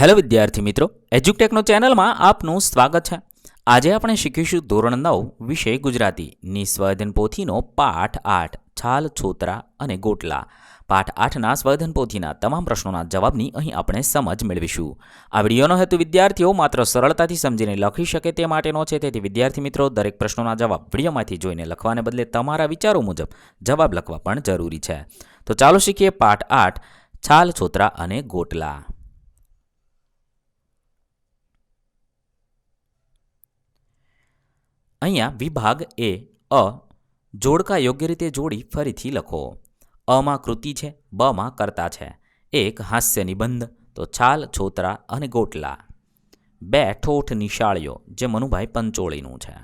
Hello વિદ્યાર્થી મિત્રો એજ્યુકટેકનો ચેનલમાં આપનું સ્વાગત છે. આજે આપણે શીખીશું ધોરણ નવ, વિષય ગુજરાતી. નિસ્વર્ધન પોથીનો પાઠ આઠ, છાલ, છોતરા અને ગોટલા. પાઠ આઠના સ્વર્ધન પોથીના તમામ પ્રશ્નોના જવાબની અહીં આપણે સમજ મેળવીશું. આ વિડીયોનો હેતુ વિદ્યાર્થીઓ માત્ર સરળતાથી સમજીને લખી શકે તે માટેનો છે. તેથી વિદ્યાર્થી મિત્રો, દરેક પ્રશ્નોના જવાબ વિડીયોમાંથી જોઈને લખવાને બદલે તમારા વિચારો મુજબ જવાબ લખવા પણ જરૂરી છે. તો ચાલો શીખીએ પાઠ આઠ, છાલ, છોતરા અને ગોટલા. અહીંયા વિભાગ એ અ, જોડકા યોગ્ય રીતે જોડી ફરીથી લખો. અમાં કૃતિ છે, બમાં કર્તા છે. એક હાસ્ય નિબંધ, તો છાલ, છોતરા અને ગોટલા. બે ઠોઠ નિશાળીઓ, જે મનુભાઈ પંચોળીનું છે.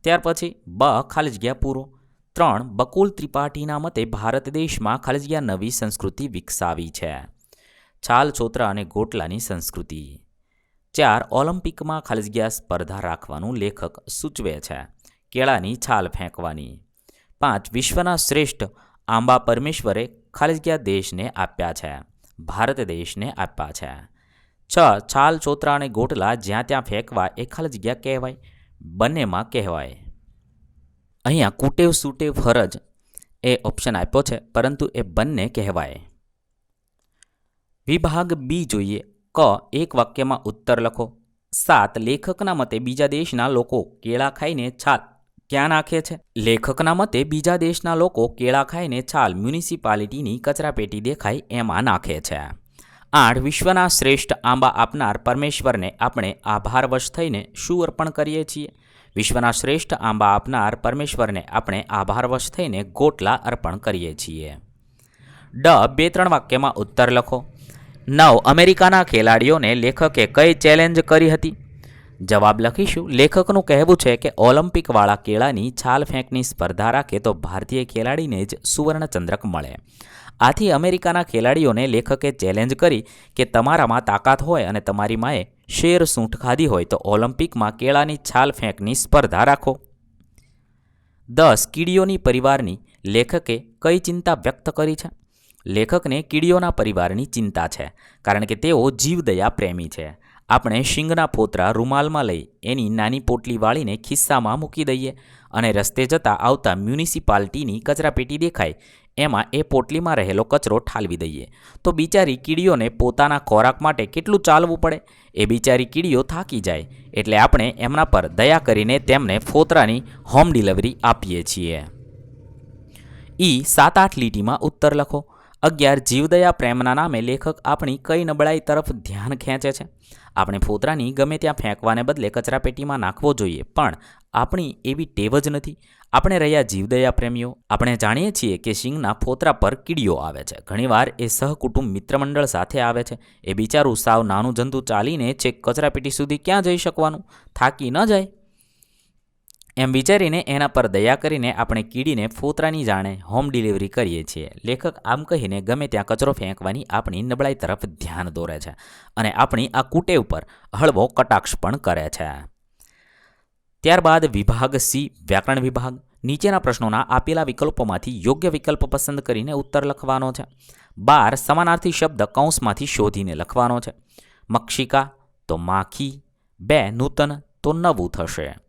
ત્યાર પછી બ ખાલી જગ્યા પૂરો. ત્રણ બકુલ ત્રિપાઠીના મતે ભારત દેશમાં ખાલી જગ્યા નવી સંસ્કૃતિ વિકસાવી છે. છાલ, છોતરા અને ગોટલાની સંસ્કૃતિ. ચાર ઓલિમ્પિકમાં ખાલીજગ્યા સ્પર્ધા રાખવાનું લેખક સૂચવે છે. કેળાની છાલ ફેંકવાની. પાંચ, વિશ્વના શ્રેષ્ઠ આંબા પરમેશ્વરે ખાલીજગ્યા દેશને આપ્યા છે. ભારત દેશને આપ્યા છે. છ, છાલ ચોતરા અને ગોટલા જ્યાં ત્યાં ફેંકવા એ ખાલી જગ્યા કહેવાય? બંનેમાં કહેવાય. અહીંયા કુટેવ સુટેવ ફરજ એ ઓપ્શન આપ્યો છે, પરંતુ એ બંને કહેવાય. વિભાગ બી જોઈએ. ક એક વાક્યમાં ઉત્તર લખો. સાત લેખકના મતે બીજા દેશના લોકો કેળા ખાઈને છાલ ક્યાં નાખે છે? લેખકના મતે બીજા દેશના લોકો કેળા ખાઈને છાલ મ્યુનિસિપાલિટીની કચરાપેટી દેખાય એમાં નાખે છે. આઠ, વિશ્વના શ્રેષ્ઠ આંબા આપનાર પરમેશ્વરને આપણે આભારવશ થઈને શું અર્પણ કરીએ છીએ. વિશ્વના શ્રેષ્ઠ આંબા આપનાર પરમેશ્વરને આપણે આભારવશ થઈને ગોટલા અર્પણ કરીએ છીએ. ડ, બે, ત્રણ વાક્યમાં ઉત્તર લખો. નવ અમેરિકાના ખેલાડીઓને લેખકે કઈ ચેલેન્જ કરી હતી? જવાબ લખીશું. લેખકનું કહેવું છે કે ઓલિમ્પિકવાળા કેળાની છાલ ફેંકની સ્પર્ધા રાખે તો ભારતીય ખેલાડીને જ સુવર્ણચંદ્રક મળે. આથી અમેરિકાના ખેલાડીઓને લેખકે ચેલેન્જ કરી કે તમારામાં તાકાત હોય અને તમારી માએ શેર સૂંઠ ખાધી હોય તો ઓલિમ્પિકમાં કેળાની છાલ ફેંકની સ્પર્ધા રાખો. દસ, કીડીઓની પરિવારની લેખકે કઈ ચિંતા વ્યક્ત કરી છે? લેખકને કીડીઓના પરિવારની ચિંતા છે, કારણ કે તેઓ જીવદયા પ્રેમી છે. આપણે શિંગના ફોતરા રૂમાલમાં લઈ એની નાની પોટલી વાળીને ખિસ્સામાં મૂકી દઈએ અને રસ્તે જતાં આવતા મ્યુનિસિપાલિટીની કચરાપેટી દેખાય, એમાં એ પોટલીમાં રહેલો કચરો ઠાલવી દઈએ. તો બિચારી કીડીઓને પોતાના ખોરાક માટે કેટલું ચાલવું પડે? એ બિચારી કીડીઓ થાકી જાય, એટલે આપણે એમના પર દયા કરીને તેમને ફોતરાની હોમ ડિલિવરી આપીએ છીએ. ઈ સાત આઠ લીટીમાં ઉત્તર લખો. અગિયાર જીવદયા પ્રેમના નામે લેખક આપણી કઈ નબળાઈ તરફ ધ્યાન ખેંચે છે? આપણે ફોતરાની ગમે ત્યાં ફેંકવાને બદલે કચરાપેટીમાં નાખવો જોઈએ, પણ આપણી એવી ટેવ જ નથી. આપણે રહ્યા જીવદયા પ્રેમીઓ. આપણે જાણીએ છીએ કે સિંહના ફોતરા પર કીડીઓ આવે છે. ઘણીવાર એ સહકુટુંબ મિત્રમંડળ સાથે આવે છે. એ બિચારું સાવ નાનું જંતુ ચાલીને છેક કચરાપેટી સુધી ક્યાં જઈ શકવાનું? થાકી ન જાય. એમ વિચારીને એના પર દયા કરીને આપણે કીડીને ફોતરાની જાણે હોમ ડિલિવરી કરીએ છીએ. લેખક આમ કહીને ગમે ત્યાં કચરો ફેંકવાની આપણી નબળાઈ તરફ ધ્યાન દોરે છે અને આપણી આ કુટેવ પર હળવો કટાક્ષ પણ કરે છે. ત્યારબાદ વિભાગ સી, વ્યાકરણ વિભાગ. નીચેના પ્રશ્નોના આપેલા વિકલ્પોમાંથી યોગ્ય વિકલ્પ પસંદ કરીને ઉત્તર લખવાનો છે. બાર, સમાનાર્થી શબ્દ કૌંસમાંથી શોધીને લખવાનો છે. મક્ષિકા, તો માખી. બે, નૂતન, તો નવું થશે.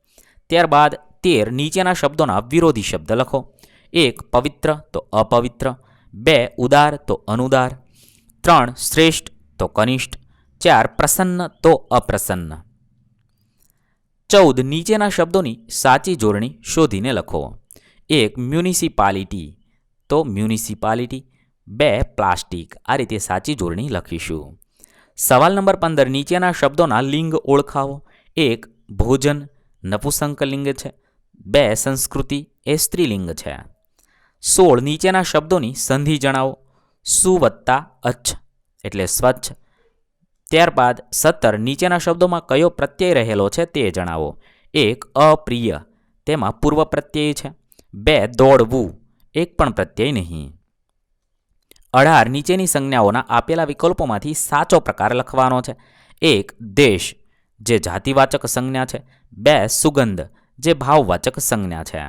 ત્યારબાદ તેર નીચેના શબ્દોના વિરોધી શબ્દ લખો. એક, પવિત્ર, તો અપવિત્ર. બે, ઉદાર, તો અનુદાર. ત્રણ, શ્રેષ્ઠ, તો કનિષ્ઠ. ચાર, પ્રસન્ન, તો અપ્રસન્ન. ચૌદ, નીચેના શબ્દોની સાચી જોડણી શોધીને લખો. એક, મ્યુનિસિપાલિટી, તો મ્યુનિસિપાલિટી. બે, પ્લાસ્ટિક. આ રીતે સાચી જોડણી લખીશું. સવાલ નંબર પંદર, નીચેના શબ્દોના લિંગ ઓળખાવો. એક, ભોજન નપુસંક લિંગ છે. બે સંસ્કૃતિ એ સ્ત્રીલિંગ છે. સોળ નીચેના શબ્દોની સંધિ જણાવો. સુ વત્તા અચ્છ, એટલે સ્વચ્છ. ત્યારબાદ સત્તર નીચેના શબ્દોમાં કયો પ્રત્યય રહેલો છે તે જણાવો. એક, અપ્રિય. તેમાં પૂર્વ પ્રત્યય છે. બે, દોડવું. એક પણ પ્રત્યય નહીં. અઢાર નીચેની સંજ્ઞાઓના આપેલા વિકલ્પોમાંથી સાચો પ્રકાર લખવાનો છે. એક, દેશ. જે જાતિવાચક સંજ્ઞા છે, બે સુગંધ, જે ભાવવાચક સંજ્ઞા છે.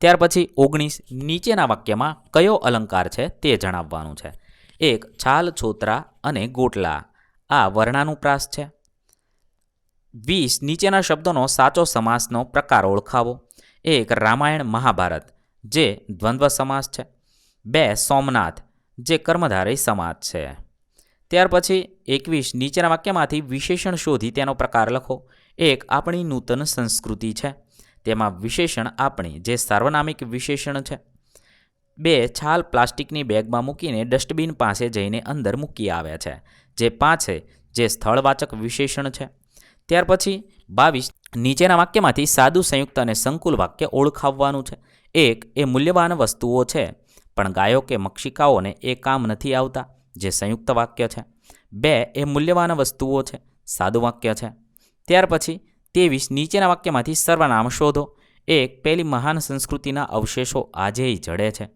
ત્યાર પછી ઓગણીસ, નીચેના વાક્યમાં કયો અલંકાર છે તે જણાવવાનું છે. એક, છાલ, છોતરા અને ગોટલા. આ વર્ણાનુપ્રાસ છે. વીસ, નીચેના શબ્દોનો સાચો સમાસનો પ્રકાર ઓળખાવો. એક, રામાયણ મહાભારત, જે દ્વંદ્વ સમાસ છે. બે, સોમનાથ, જે કર્મધારય સમાસ છે. ત્યાર પછી એકવીસ નીચેના વાક્યમાંથી વિશેષણ શોધી તેનો પ્રકાર લખો. એક આપણી નૂતન સંસ્કૃતિ છે. તેમાં વિશેષણ આપણી જે સાર્વનામિક વિશેષણ છે. બે છાલ પ્લાસ્ટિકની બેગમાં મૂકીને ડસ્ટબિન પાસે જઈને અંદર મૂકી આવે છે. જે પાંચે જે સ્થળવાચક વિશેષણ છે. ત્યાર પછી બાવીસ નીચેના વાક્યમાંથી સાદું, સંયુક્ત અને સંકુલ વાક્ય ઓળખાવવાનું છે. એક એ મૂલ્યવાન વસ્તુઓ છે, પણ ગાયો કે મક્ષિકાઓને એ કામ નથી આવતા. જે સંયુક્ત વાક્ય છે. બે એ મૂલ્યવાન વસ્તુઓ છે. સાદું વાક્ય છે. ત્યાર પછી ત્રેવીસ નીચેના વાક્યમાંથી સર્વનામ શોધો. એક, પેલી મહાન સંસ્કૃતિના અવશેષો આજેય જડે છે.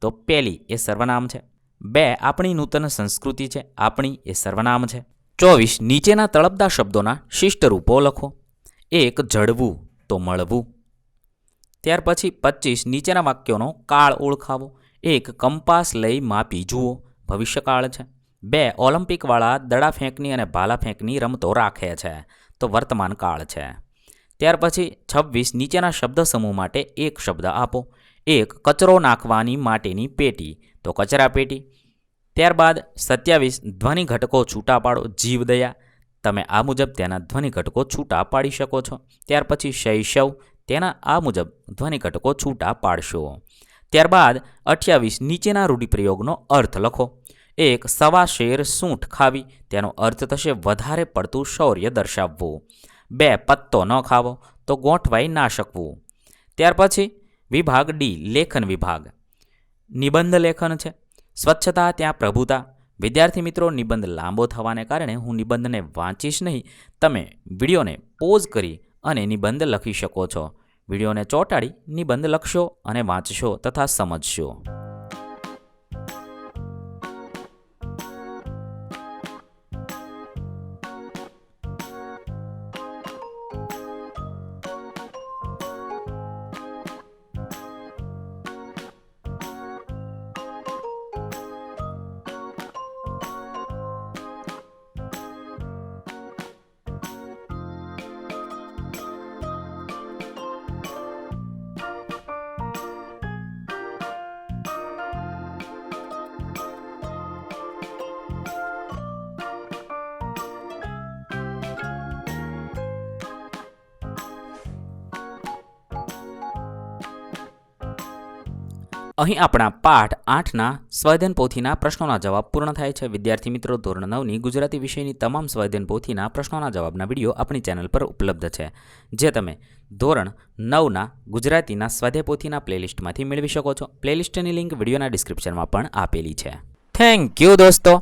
તો પેલી એ સર્વનામ છે. બે, આપણી નૂતન સંસ્કૃતિ છે. આપણી એ સર્વનામ છે. ચોવીસ, નીચેના તળપદા શબ્દોના શિષ્ટ રૂપો લખો. એક, જડવું, તો મળવું. ત્યાર પછી પચીસ, નીચેના વાક્યોનો કાળ ઓળખાવો. એક, કંપાસ લઈ માપી જુઓ. ભવિષ્યકાળ છે. બે, ઓલિમ્પિકવાળા દડા ફેંકની અને ભાલા ફેંકની રમતો રાખે છે. તો વર્તમાન કાળ છે. ત્યાર પછી છવ્વીસ, નીચેના શબ્દ સમૂહ માટે એક શબ્દ આપો. એક, કચરો નાખવાની માટેની પેટી. તો કચરા પેટી. ત્યારબાદ સત્યાવીસ, ધ્વનિ ઘટકો છૂટા પાડો. જીવદયા તમે આ મુજબ તેના ધ્વનિ ઘટકો છૂટા પાડી શકો છો. ત્યાર પછી શૈશવ. તેના આ મુજબ ધ્વનિ ઘટકો છૂટા પાડશો. ત્યારબાદ અઠ્યાવીસ, નીચેના રૂઢિપ્રયોગનો અર્થ લખો. એક સવા શેર સૂંઠ ખાવી. તેનો અર્થ થશે વધારે પડતું શૌર્ય દર્શાવવું. બે, પત્તો ન ખાવો, તો ગોઠવાઈ ના શકવું. ત્યાર પછી વિભાગ ડી, લેખન વિભાગ. નિબંધ લેખન છે. સ્વચ્છતા, ત્યાં પ્રભુતા. વિદ્યાર્થી મિત્રો, નિબંધ લાંબો થવાને કારણે હું નિબંધને વાંચીશ નહીં. તમે વિડીયોને પોઝ કરી અને નિબંધ લખી શકો છો. વિડીયોને ચોંટાડી નિબંધ લખશો અને વાંચશો તથા સમજશો. અહીં આપણા પાઠ આઠના સ્વાધ્યાયન પોથીના પ્રશ્નોના જવાબ પૂર્ણ થાય છે. વિદ્યાર્થી મિત્રો, ધોરણ નવની ગુજરાતી વિષયની તમામ સ્વાધ્યાયન પોથીના પ્રશ્નોના જવાબના વીડિયો આપણી ચેનલ પર ઉપલબ્ધ છે, જે તમે ધોરણ નવના ગુજરાતીના સ્વાધ્યાય પોથીના પ્લેલિસ્ટમાંથી મેળવી શકો છો. પ્લેલિસ્ટની લિંક વિડીયોના ડિસ્ક્રિપ્શનમાં પણ આપેલી છે. થેન્ક યુ દોસ્તો.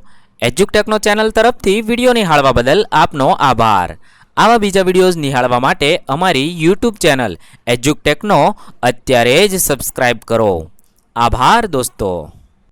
એજ્યુકટેકનો ચેનલ તરફથી વીડિયો નિહાળવા બદલ આપનો આભાર. આવા બીજા વિડીયોઝ નિહાળવા માટે અમારી યુટ્યુબ ચેનલ એજ્યુકટેકનો અત્યારે જ સબસ્ક્રાઇબ કરો. આભાર દોસ્તો.